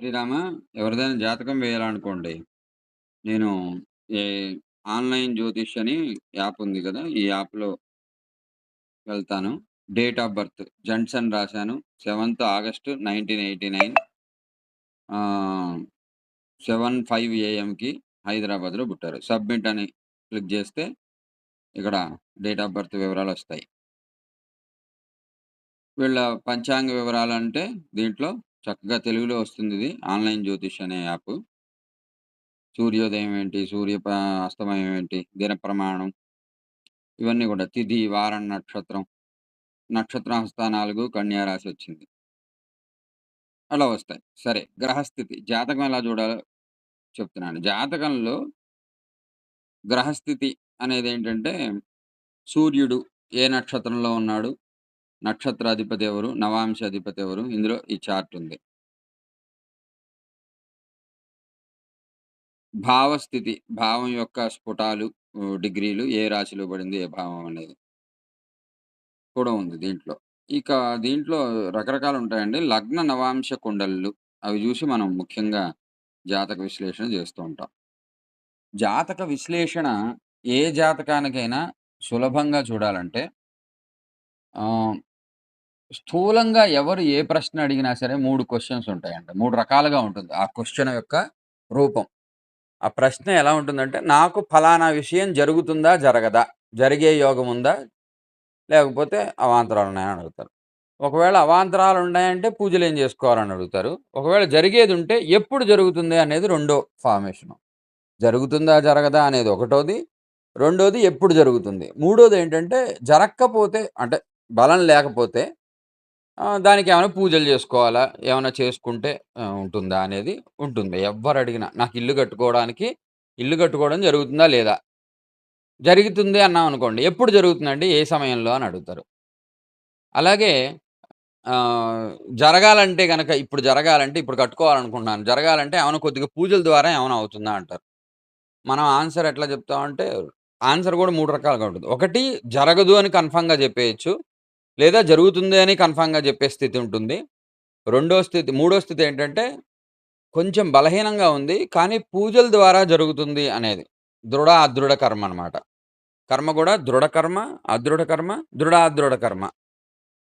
శ్రీరామ ఎవరిదైనా జాతకం వేయాలనుకోండి. నేను ఈ ఆన్‌లైన్ జ్యోతిష్ అని యాప్ ఉంది కదా ఈ యాప్‌లో వెళ్తాను. డేట్ ఆఫ్ బర్త్ జన్సన్ రాశాను. 7థ్ ఆగస్ట్ 1989 ఆహ్, 7:05 ఏఎంకి హైదరాబాద్‌లో పుట్టారు. సబ్మిట్ అని క్లిక్ చేస్తే ఇక్కడ డేట్ ఆఫ్ బర్త్ వివరాలు వస్తాయి వీళ్ళ పంచాంగ వివరాలు అంటే దీంట్లో చక్కగా తెలుగులో వస్తుంది ఇది ఆన్‌లైన్ జ్యోతిష్ అనే యాపు. సూర్యోదయం ఏంటి? సూర్య ప అస్తమయం ఏంటి? దిన ప్రమాణం. ఇవన్నీ గూడా తిథి, వారం, నక్షత్రం. నక్షత్రం హస్త 4 కన్యా రాశి వచ్చింది. అలా వస్తాయి. సరే గ్రహస్థితి జాతకం ఎలా జూడాలో చెప్తున్నాను. జాతకంలో గ్రహస్థితి అనేదేంటంటే సూర్యుడు ఏ నక్షత్రంలో ఉన్నాడు? నక్షత్రాధిపతి ఎవరు? నవాంశ అధిపతి ఎవరు? ఇందులో ఈ చార్ట్ ఉంది. భావస్థితి భావం యొక్క స్ఫుటాలు డిగ్రీలు ఏ రాశిలో పడింది? ఏ భావం అనేది. కూడా ఉంది దీంట్లో. ఇక దీంట్లో రకరకాలు ఉంటాయండి లగ్న నవాంశ కుండలు అవి చూసి మనం ముఖ్యంగా జాతక విశ్లేషణ చేస్తూ ఉంటాం. జాతక విశ్లేషణ ఏ జాతకానికైనా సులభంగా చూడాలంటే స్థూలంగా ఎవరు ఏ ప్రశ్న అడిగినా సరే మూడు క్వశ్చన్స్ ఉంటాయండి. మూడు రకాలుగా ఉంటుంది. ఆ క్వశ్చన్ యొక్క రూపం. ఆ ప్రశ్న ఎలా ఉంటుందంటే, నాకు ఫలానా విషయం జరుగుతుందా? జరగదా? జరిగే యోగం ఉందా? లేకపోతే అవాంతరాలు ఉన్నాయని అడుగుతారు. ఒకవేళ అవాంతరాలు ఉన్నాయంటే పూజలు ఏం చేసుకోవాలని అడుగుతారు. ఒకవేళ జరిగేది ఉంటే ఎప్పుడు జరుగుతుంది అనేది రెండో ఫార్మేషను. జరుగుతుందా? జరగదా? అనేది ఒకటోది. రెండోది ఎప్పుడు జరుగుతుంది? మూడోదేంటంటే జరక్కపోతే అంటే బలం లేకపోతే దానికి ఏమైనా పూజలు చేసుకోవాలా ఏమైనా చేసుకుంటే ఉంటుందా? అనేది ఉంటుంది. ఎవ్వరడిగినా నాకు ఇల్లు కట్టుకోవడానికి ఇల్లు కట్టుకోవడం జరుగుతుందా? లేదా? జరుగుతుంది అన్నామనుకోండి. ఎప్పుడు జరుగుతుందండి? ఏ సమయంలో? అని అడుగుతారు. అలాగే జరగాలంటే కనుక ఇప్పుడు జరగాలంటే ఇప్పుడు కట్టుకోవాలనుకుంటున్నాను. జరగాలంటే ఏమైనా కొద్దిగా పూజల ద్వారా ఏమైనా అవుతుందా? అంటారు. మనం ఆన్సర్ ఎట్లా చెప్తామంటే ఆన్సర్ కూడా మూడు రకాలుగా ఉంటుంది. ఒకటి జరగదు అని కన్ఫర్మ్‌గా చెప్పేయచ్చు లేదా జరుగుతుంది అని కన్ఫామ్గా చెప్పే స్థితి ఉంటుంది. రెండో స్థితి మూడో స్థితి ఏంటంటే కొంచెం బలహీనంగా ఉంది. కానీ పూజల ద్వారా జరుగుతుంది అనేది. దృఢ, అదృఢ కర్మ అనమాట. కర్మ కూడా దృఢ కర్మ, అదృఢ కర్మ, దృఢ, అదృఢ కర్మ.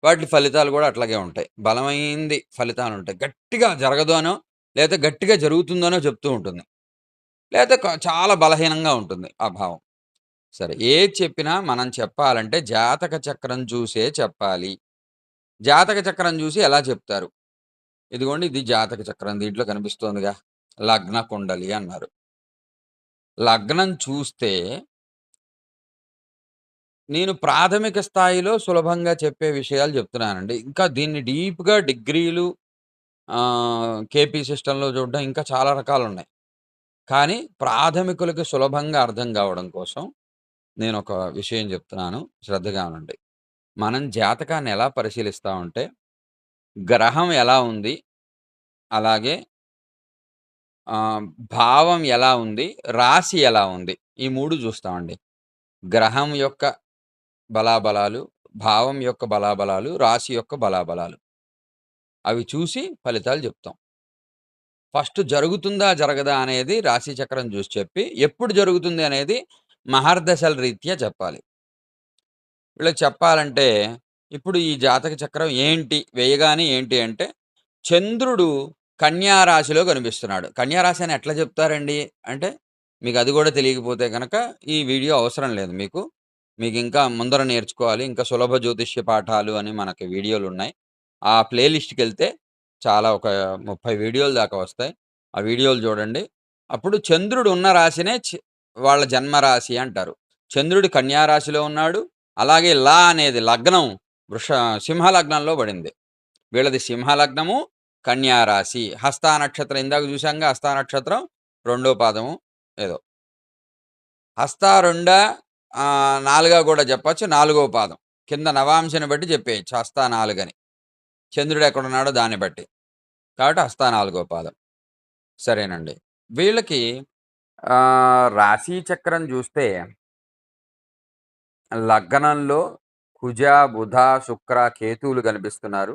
వాటి ఫలితాలు కూడా అట్లాగే ఉంటాయి. బలమైంది ఫలితాలు ఉంటాయి గట్టిగా జరగదు అనో, లేదా గట్టిగా జరుగుతుందనో చెప్తూ ఉంటుంది. లేదా చాలా బలహీనంగా ఉంటుంది ఆ భావం. సరే ఏది చెప్పినా మనం చెప్పాలంటే జాతక చక్రం చూసే చెప్పాలి. జాతక చక్రం చూసి ఎలా చెప్తారు? ఇదిగోండి ఇది జాతక చక్రం దీంట్లో కనిపిస్తోందిగా. లగ్న కుండలి అన్నారు. లగ్నం చూస్తే నేను ప్రాథమిక స్థాయిలో సులభంగా చెప్పే విషయాలు చెప్తున్నానండి. ఇంకా దీన్ని డీప్‌గా డిగ్రీలు కేపీ సిస్టంలో చూడడం ఇంకా చాలా రకాలు ఉన్నాయి కానీ ప్రాథమికులకి సులభంగా అర్థం కావడం కోసం నేను ఒక విషయం చెప్తున్నాను. శ్రద్ధగా ఉండండి. మనం జాతకాన్ని ఎలా పరిశీలిస్తామంటే గ్రహం ఎలా ఉంది? అలాగే ఆహ్, భావం ఎలా ఉంది? రాశి ఎలా ఉంది? ఈ 3 చూస్తామండి. గ్రహం యొక్క బలాబలాలు, భావం యొక్క బలాబలాలు, రాశి యొక్క బలాబలాలు. అవి చూసి ఫలితాలు చెప్తాం. ఫస్ట్ జరుగుతుందా? జరగదా? అనేది రాశి చక్రం చూసి చెప్పి, ఎప్పుడు జరుగుతుంది అనేది మహర్దశల రీత్యా చెప్పాలి. వీళ్ళకి చెప్పాలంటే ఇప్పుడు ఈ జాతక చక్రం ఏంటి? వేయగానే ఏంటి అంటే చంద్రుడు కన్యారాశిలో కనిపిస్తున్నాడు. కన్యారాశి అని ఎట్లా చెప్తారండి? అంటే మీకు అది కూడా తెలియకపోతే కనుక ఈ వీడియో అవసరం లేదు మీకు. మీకు ఇంకా ముందర నేర్చుకోవాలి. ఇంకా సులభ జ్యోతిష్య పాఠాలు అని మనకి వీడియోలు ఉన్నాయి ఆ ప్లేలిస్ట్కి వెళ్తే చాలా ఒక ముప్పై వీడియోలు దాకా వస్తాయి. ఆ వీడియోలు చూడండి. అప్పుడు చంద్రుడు ఉన్న రాశినే వాళ్ళ జన్మరాశి అంటారు. చంద్రుడు కన్యారాశిలో ఉన్నాడు. అలాగే లా అనేది లగ్నం వృష సింహ లగ్నంలో పడింది. వీళ్ళది సింహ లగ్నము, కన్యా హస్తా నక్షత్రం ఇందాక చూసాంగా హస్తా నక్షత్రం రెండో పాదము ఏదో. హస్తా రెండ నాలుగా కూడా చెప్పచ్చు నాలుగో పాదం. కింద నవాంశని బట్టి చెప్పేయచ్చు హస్తా నాలుగని. చంద్రుడు ఎక్కడున్నాడో దాన్ని బట్టి. కాబట్టి హస్తా నాలుగో పాదం. సరేనండి. వీళ్ళకి రాశి చక్రం చూస్తే లగ్నంలో కుజ, బుధ, శుక్ర, కేతువులు కనిపిస్తున్నారు.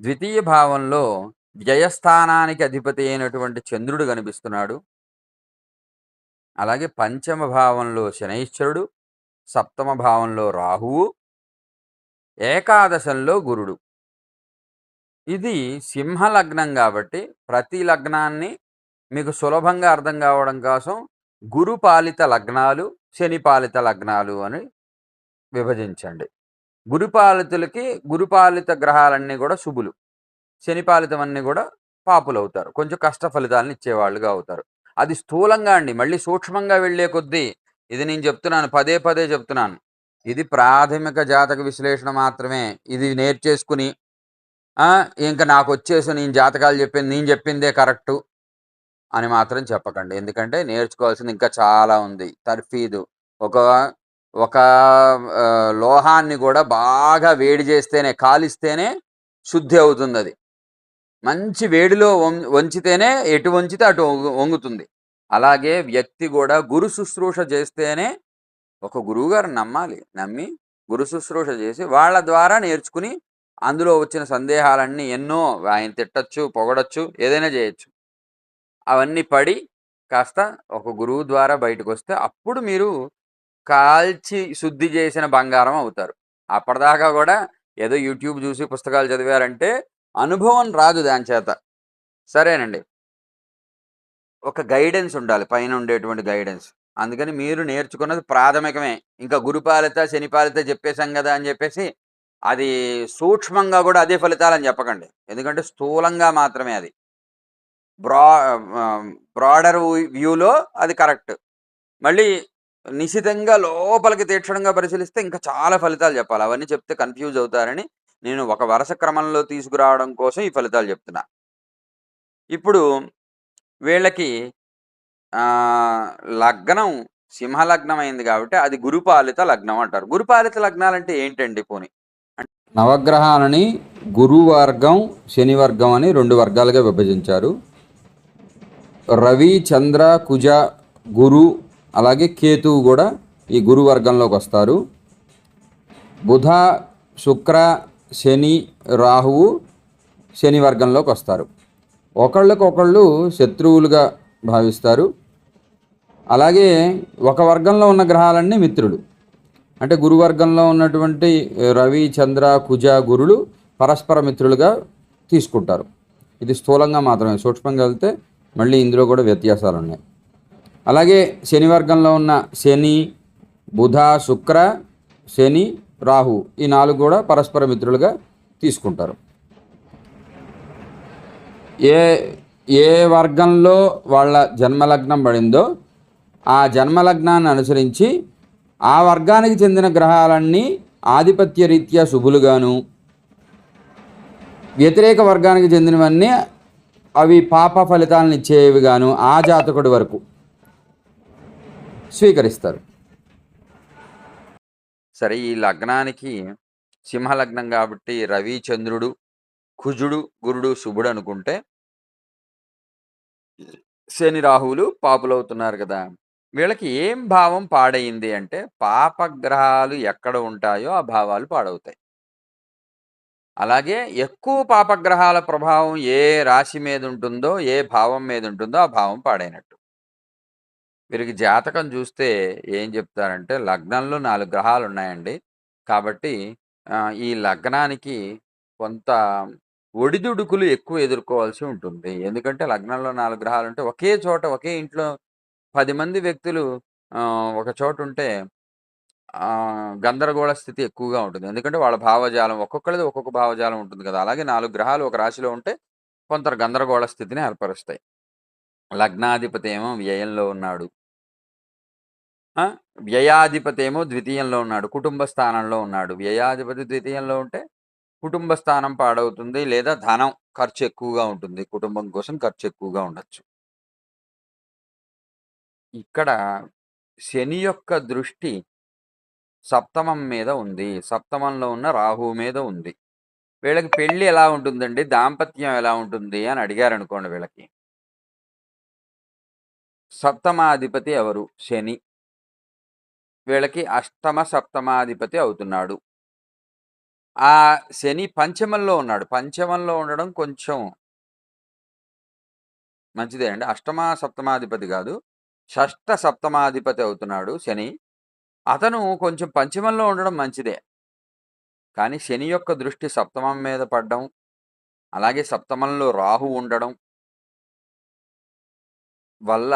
ద్వితీయ భావంలో వ్యయస్థానానికి అధిపతి అయినటువంటి చంద్రుడు కనిపిస్తున్నాడు అలాగే పంచమ భావంలో శనైశ్వరుడు సప్తమ భావంలో రాహువు ఏకాదశంలో గురుడు ఇది సింహ లగ్నం కాబట్టి ప్రతి లగ్నాన్ని మీకు సులభంగా అర్థం కావడం కోసం గురు పాలిత లగ్నాలు శని పాలిత లగ్నాలు అని విభజించండి. గురుపాలితులకి గురుపాలిత గ్రహాలన్నీ కూడా శుభులు. శనిపాలితమన్నీ కూడా పాపులు అవుతారు కొంచెం కష్ట ఫలితాలను ఇచ్చేవాళ్ళుగా అవుతారు. అది స్థూలంగా అండి. మళ్ళీ సూక్ష్మంగా వెళ్ళే కొద్దీ ఇది నేను చెప్తున్నాను పదే పదే చెప్తున్నాను. ఇది ప్రాథమిక జాతక విశ్లేషణ మాత్రమే. ఇది నేర్చేసుకుని ఇంకా నాకు వచ్చేసి నేను జాతకాలు చెప్పింది నేను చెప్పిందే కరెక్టు. అని మాత్రం చెప్పకండి. ఎందుకంటే నేర్చుకోవాల్సింది ఇంకా చాలా ఉంది. తర్ఫీదు. ఒక ఒక లోహాన్ని కూడా బాగా వేడి చేస్తేనే కాలిస్తేనే శుద్ధి అవుతుంది అది మంచి వేడిలో వంచితేనే ఎటు వంచితే అటు వంగుతుంది. అలాగే వ్యక్తి కూడా గురు శుశ్రూష చేస్తేనే ఒక గురువుగారు నమ్మాలి నమ్మి గురు శుశ్రూష చేసి వాళ్ళ ద్వారా నేర్చుకుని అందులో వచ్చిన సందేహాలన్నీ ఎన్నో ఆయన తిట్టచ్చు పొగడచ్చు ఏదైనా చేయొచ్చు. అవన్నీ పడి కాస్త ఒక గురువు ద్వారా బయటకు వస్తే అప్పుడు మీరు కాల్చి శుద్ధి చేసిన బంగారం అవుతారు. అప్పటిదాకా కూడా ఏదో యూట్యూబ్ చూసి పుస్తకాలు చదివారంటే అనుభవం రాదు దాని చేత. సరేనండి. ఒక గైడెన్స్ ఉండాలి పైన ఉండేటువంటి గైడెన్స్. అందుకని మీరు నేర్చుకున్నది ప్రాథమికమే. ఇంకా గురుపాలిత శనిపాలిత చెప్పేశాం కదా అని చెప్పేసి అది సూక్ష్మంగా కూడా అదే ఫలితాలని చెప్పకండి. ఎందుకంటే స్థూలంగా మాత్రమే అది. బ్రా బ్రాడర్ వ్యూలో అది కరెక్ట్. మళ్ళీ నిశితంగా లోపలికి తీక్షణంగా పరిశీలిస్తే ఇంకా చాలా ఫలితాలు చెప్పాలి. అవన్నీ చెప్తే కన్ఫ్యూజ్ అవుతారని నేను ఒక వరుస క్రమంలో తీసుకురావడం కోసం ఈ ఫలితాలు చెప్తున్నా. ఇప్పుడు వీళ్ళకి లగ్నం సింహలగ్నం అయింది కాబట్టి అది గురుపాలిత లగ్నం అంటారు. గురుపాలిత లగ్నాలు అంటే ఏంటండి పోని? నవగ్రహాలని గురువర్గం శనివర్గం అని రెండు వర్గాలుగా విభజించారు. రవి చంద్ర కుజ గురు అలాగే కేతువు కూడా ఈ గురు వర్గంలోకి వస్తారు. బుధ శుక్ర శని రాహువు శని వర్గంలోకి వస్తారు. ఒకళ్ళకొకళ్ళు శత్రువులుగా భావిస్తారు. అలాగే ఒక వర్గంలో ఉన్న గ్రహాలన్నీ మిత్రుడు అంటే గురువర్గంలో ఉన్నటువంటి రవి చంద్ర కుజ గురులు పరస్పర మిత్రులుగా తీసుకుంటారు. ఇది స్థూలంగా మాత్రమే. సూక్ష్మంగా వెళ్తే మళ్ళీ ఇందులో కూడా వ్యత్యాసాలు ఉన్నాయి అలాగే శని వర్గంలో ఉన్న శని బుధ శుక్ర శని రాహు ఈ నాలుగు కూడా పరస్పర మిత్రులుగా తీసుకుంటారు. ఏ ఏ వర్గంలో వాళ్ళ జన్మలగ్నం పడిందో ఆ జన్మలగ్నాన్ని అనుసరించి ఆ వర్గానికి చెందిన గ్రహాలన్నీ ఆధిపత్య రీత్యా శుభులుగాను వ్యతిరేక వర్గానికి చెందినవన్నీ అవి పాప ఫలితాలను ఇచ్చేవి గాను ఆ జాతకుడి వరకు స్వీకరిస్తారు. సరే ఈ లగ్నానికి సింహలగ్నం కాబట్టి రవి చంద్రుడు కుజుడు గురుడు శుభుడు అనుకుంటే శని రాహువులు పాపులవుతున్నారు కదా. వీళ్ళకి ఏం భావం పాడైంది అంటే పాపగ్రహాలు ఎక్కడ ఉంటాయో ఆ భావాలు పాడవుతాయి. అలాగే ఎక్కువ పాపగ్రహాల ప్రభావం ఏ రాశి మీద ఉంటుందో ఏ భావం మీద ఉంటుందో ఆ భావం పాడైనట్టు. వీరికి జాతకం చూస్తే ఏం చెప్తారంటే లగ్నంలో నాలుగు గ్రహాలు ఉన్నాయండి. కాబట్టి ఈ లగ్నానికి కొంత ఒడిదుడుకులు ఎక్కువ ఎదుర్కోవాల్సి ఉంటుంది. ఎందుకంటే లగ్నంలో నాలుగు గ్రహాలు ఉంటే ఒకే చోట ఒకే ఇంట్లో పది మంది వ్యక్తులు ఒక చోట ఉంటే గందరగోళ స్థితి ఎక్కువగా ఉంటుంది. ఎందుకంటే వాళ్ళ భావజాలం ఒక్కొక్కరిది ఒక్కొక్క భావజాలం ఉంటుంది కదా! అలాగే నాలుగు గ్రహాలు ఒక రాశిలో ఉంటే కొంత గందరగోళ స్థితిని ఏర్పరుస్తాయి. లగ్నాధిపతి ఏమో వ్యయంలో ఉన్నాడు. వ్యయాధిపతి ఏమో ద్వితీయంలో ఉన్నాడు. కుటుంబ స్థానంలో ఉన్నాడు. వ్యయాధిపతి ద్వితీయంలో ఉంటే కుటుంబ స్థానం పాడవుతుంది లేదా ధనం ఖర్చు ఎక్కువగా ఉంటుంది. కుటుంబం కోసం ఖర్చు ఎక్కువగా ఉండొచ్చు. ఇక్కడ శని యొక్క దృష్టి సప్తమం మీద ఉంది. సప్తమంలో ఉన్న రాహువు మీద ఉంది. వీళ్ళకి పెళ్ళి ఎలా ఉంటుందండి? దాంపత్యం ఎలా ఉంటుంది? అని అడిగారు అనుకోండి వీళ్ళకి. సప్తమాధిపతి ఎవరు? శని. వీళ్ళకి అష్టమ సప్తమాధిపతి అవుతున్నాడు. ఆ శని పంచమంలో ఉన్నాడు. పంచమంలో ఉండడం కొంచెం మంచిదే అండి. అష్టమ, సప్తమాధిపతి కాదు. షష్ట సప్తమాధిపతి అవుతున్నాడు శని. అతను కొంచెం పంచమంలో ఉండడం మంచిదే. కానీ శని యొక్క దృష్టి సప్తమం మీద పడ్డం, అలాగే సప్తమంలో రాహు ఉండడం వల్ల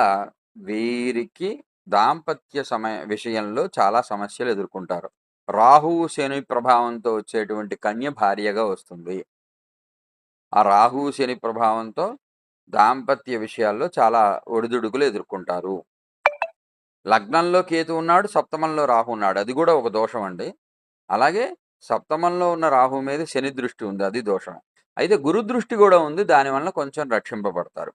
వీరికి దాంపత్య సమయ విషయంలో చాలా సమస్యలు ఎదుర్కొంటారు. రాహువు, శని ప్రభావంతో వచ్చేటువంటి కన్య భార్యగా వస్తుంది. ఆ రాహు శని ప్రభావంతో దాంపత్య విషయాల్లో చాలా ఒడిదుడుకులు ఎదుర్కొంటారు. లగ్నంలో కేతు ఉన్నాడు, సప్తమంలో రాహు ఉన్నాడు. అది కూడా ఒక దోషం అండి. అలాగే సప్తమంలో ఉన్న రాహు మీద శని దృష్టి ఉంది. అది దోషం. అయితే గురు దృష్టి కూడా ఉంది. దానివల్ల కొంచెం రక్షింపబడతారు.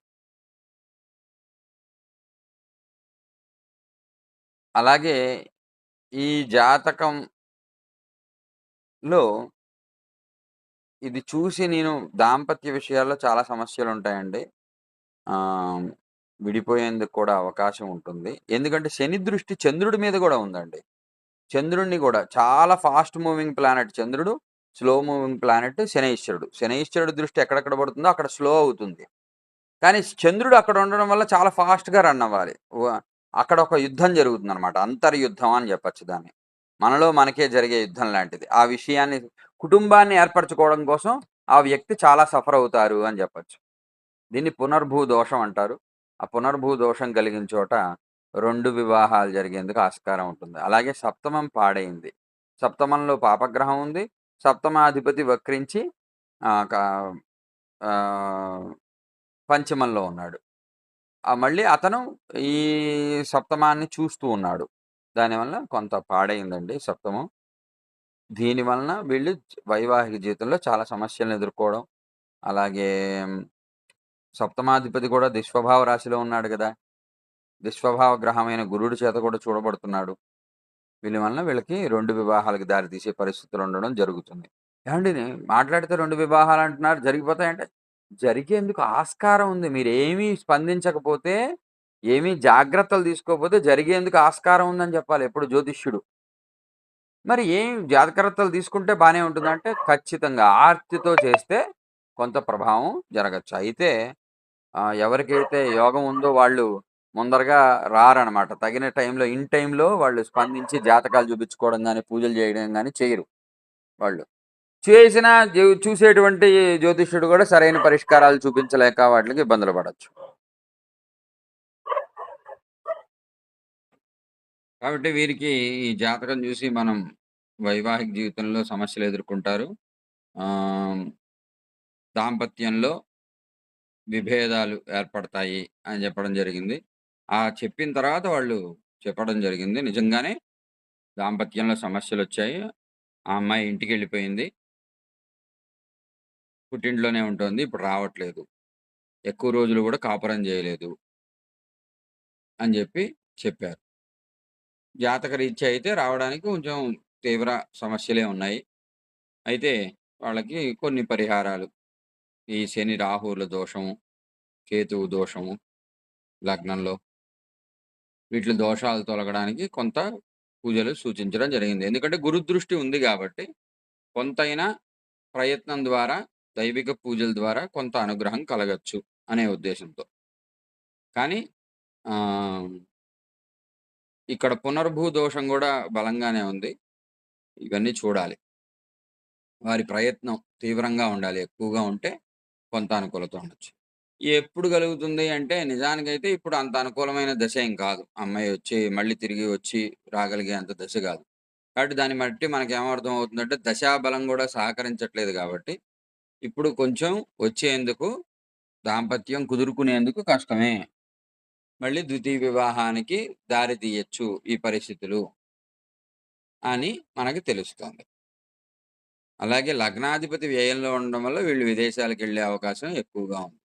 అలాగే ఈ జాతకంలో ఇది చూసి నేను దాంపత్య విషయాల్లో చాలా సమస్యలు ఉంటాయండి విడిపోయేందుకు కూడా అవకాశం ఉంటుంది. ఎందుకంటే శని దృష్టి చంద్రుడి మీద కూడా ఉందండి. చంద్రుడిని కూడా చాలా ఫాస్ట్ మూవింగ్ ప్లానెట్ చంద్రుడు. స్లో మూవింగ్ ప్లానెట్ శనైశ్వరుడు. శనైశ్వరుడు దృష్టి ఎక్కడెక్కడ పడుతుందో అక్కడ స్లో అవుతుంది. కానీ చంద్రుడు అక్కడ ఉండడం వల్ల చాలా ఫాస్ట్‌గా రన్ అవ్వాలి. అక్కడ ఒక యుద్ధం జరుగుతుంది అనమాట అంతర్యుద్ధం అని చెప్పొచ్చు దాన్ని. మనలో మనకే జరిగే యుద్ధం లాంటిది. ఆ విషయాన్ని కుటుంబాన్ని ఏర్పరచుకోవడం కోసం ఆ వ్యక్తి చాలా సఫర్ అవుతారు అని చెప్పొచ్చు. దీన్ని పునర్భూ దోషం అంటారు. ఆ పునర్భూ దోషం కలిగిన చోట రెండు వివాహాలు జరిగేందుకు ఆస్కారం ఉంటుంది. అలాగే సప్తమం పాడైంది. సప్తమంలో పాపగ్రహం ఉంది. సప్తమాధిపతి వక్రించి పంచమంలో ఉన్నాడు. మళ్ళీ అతను ఈ సప్తమాన్ని చూస్తూ ఉన్నాడు. దానివల్ల కొంత పాడైందండి సప్తమం. దీనివలన వీళ్ళు వైవాహిక జీవితంలో చాలా సమస్యలను ఎదుర్కోవడం. అలాగే సప్తమాధిపతి కూడా దుష్ప్రభావ రాశిలో ఉన్నాడు కదా దుష్ప్రభావ గ్రహమైన గురుడి చేత కూడా చూడబడుతున్నాడు. వీళ్ళ వలన వీళ్ళకి రెండు వివాహాలకు దారి తీసే పరిస్థితులు ఉండడం జరుగుతుంది. ఏవండీ మాట్లాడితే రెండు వివాహాలు అంటున్నారు జరిగిపోతాయంటే, జరిగేందుకు ఆస్కారం ఉంది. మీరు ఏమీ స్పందించకపోతే, ఏమీ జాగ్రత్తలు తీసుకోకపోతే జరిగేందుకు ఆస్కారం ఉందని చెప్పాలి ఎప్పుడు జ్యోతిష్యుడు. మరి ఏం జాగ్రత్తలు తీసుకుంటే బాగానే ఉంటుందంటే, ఖచ్చితంగా ఆర్తితో చేస్తే కొంత ప్రభావం జరగచ్చు అయితే ఎవరికైతే యోగం ఉందో వాళ్ళు ముందరగా రారనమాట. తగిన టైంలో ఇన్ టైంలో వాళ్ళు స్పందించి జాతకాలు చూపించుకోవడం కానీ పూజలు చేయడం కానీ చేయరు వాళ్ళు. చేసిన చూసేటువంటి జ్యోతిష్యుడు కూడా సరైన పరిష్కారాలు చూపించలేక వాటికి ఇబ్బందులు పడవచ్చు కాబట్టి వీరికి ఈ జాతకం చూసి మనం వైవాహిక జీవితంలో సమస్యలు ఎదుర్కొంటారు. దాంపత్యంలో విభేదాలు ఏర్పడతాయి అని చెప్పడం జరిగింది. ఆ చెప్పిన తర్వాత వాళ్ళు చెప్పడం జరిగింది. నిజంగానే దాంపత్యంలో సమస్యలొచ్చాయి. ఆ అమ్మాయి ఇంటికెళ్ళిపోయింది. పుట్టింట్లోనే ఉంటోంది. ఇప్పుడు రావట్లేదు. ఎక్కువ రోజులు కూడా కాపురం చేయలేదు. అని జెప్పి చెప్పారు. జాతకరీత్యా అయితే రావడానికి కొంచెం తీవ్ర సమస్యలే ఉన్నాయి. అయితే వాళ్ళకి కొన్ని పరిహారాలు. ఈ శని, రాహువుల దోషము, కేతువు దోషము లగ్నంలో. వీటి దోషాలు తొలగడానికి కొంత పూజలు సూచించడం జరిగింది. ఎందుకంటే గురుదృష్టి ఉంది కాబట్టి కొంతైనా ప్రయత్నం ద్వారా, దైవిక పూజల ద్వారా కొంత అనుగ్రహం కలగొచ్చు అనే ఉద్దేశంతో. కానీ ఇక్కడ పునర్భూ దోషం కూడా బలంగానే ఉంది. ఇవన్నీ చూడాలి. వారి ప్రయత్నం తీవ్రంగా ఉండాలి. ఎక్కువగా ఉంటే కొంత అనుకూలత ఉండొచ్చు. ఎప్పుడు కలుగుతుంది అంటే నిజానికైతే ఇప్పుడు అంత అనుకూలమైన దశ ఏం కాదు. అమ్మాయి వచ్చి మళ్ళీ తిరిగి వచ్చి రాగలిగే అంత దశ కాదు కాబట్టి దాన్ని బట్టి మనకేమర్థం అవుతుందంటే దశాబలం కూడా సహకరించట్లేదు కాబట్టి ఇప్పుడు కొంచెం వచ్చేందుకు దాంపత్యం కుదురుకునేందుకు కష్టమే. మళ్ళీ ద్వితీయ వివాహానికి దారి తీయొచ్చు ఈ పరిస్థితులు. అని మనకి తెలుస్తుంది అలాగే లగ్నాధిపతి వ్యయంలో ఉండడం వల్ల వీళ్ళు విదేశాలకు వెళ్ళే అవకాశం ఎక్కువగా ఉంది.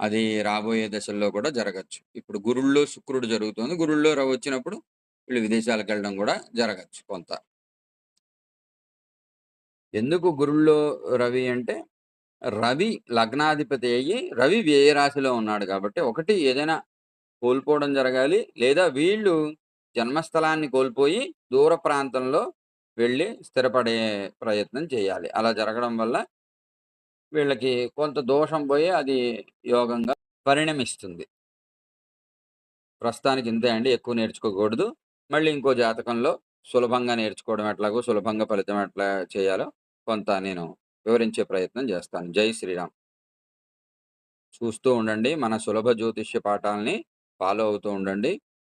అది రాబోయే దశల్లో కూడా జరగచ్చు ఇప్పుడు గురుల్లో శుక్రుడు జరుగుతుంది గురుల్లో రవి వచ్చినప్పుడు వీళ్ళు విదేశాలకు వెళ్ళడం కూడా జరగచ్చు కొంత. ఎందుకు గురుల్లో రవి అంటే, రవి లగ్నాధిపతి అయ్యి, రవి వ్యయ రాశిలో ఉన్నాడు కాబట్టి ఒకటి ఏదైనా కోల్పోవడం జరగాలి. లేదా వీళ్ళు జన్మస్థలాన్ని కోల్పోయి దూర ప్రాంతంలో వెళ్ళి స్థిరపడే ప్రయత్నం చేయాలి. అలా జరగడం వల్ల వీళ్ళకి కొంత దోషం పోయి అది యోగంగా పరిణమిస్తుంది. ప్రస్తుతానికి ఇంతే అండి. ఎక్కువ నేర్చుకోకూడదు. మళ్ళీ ఇంకో జాతకంలో సులభంగా నేర్చుకోవడం ఎట్లాగో, సులభంగా ఫలితం ఎట్లా చేయాలో కొంత నేను వివరించే ప్రయత్నం చేస్తాను. జై శ్రీరామ్. చూస్తూ ఉండండి. మన సులభ జ్యోతిష్య పాఠాల్ని ఫాలో అవుతూ ఉండండి.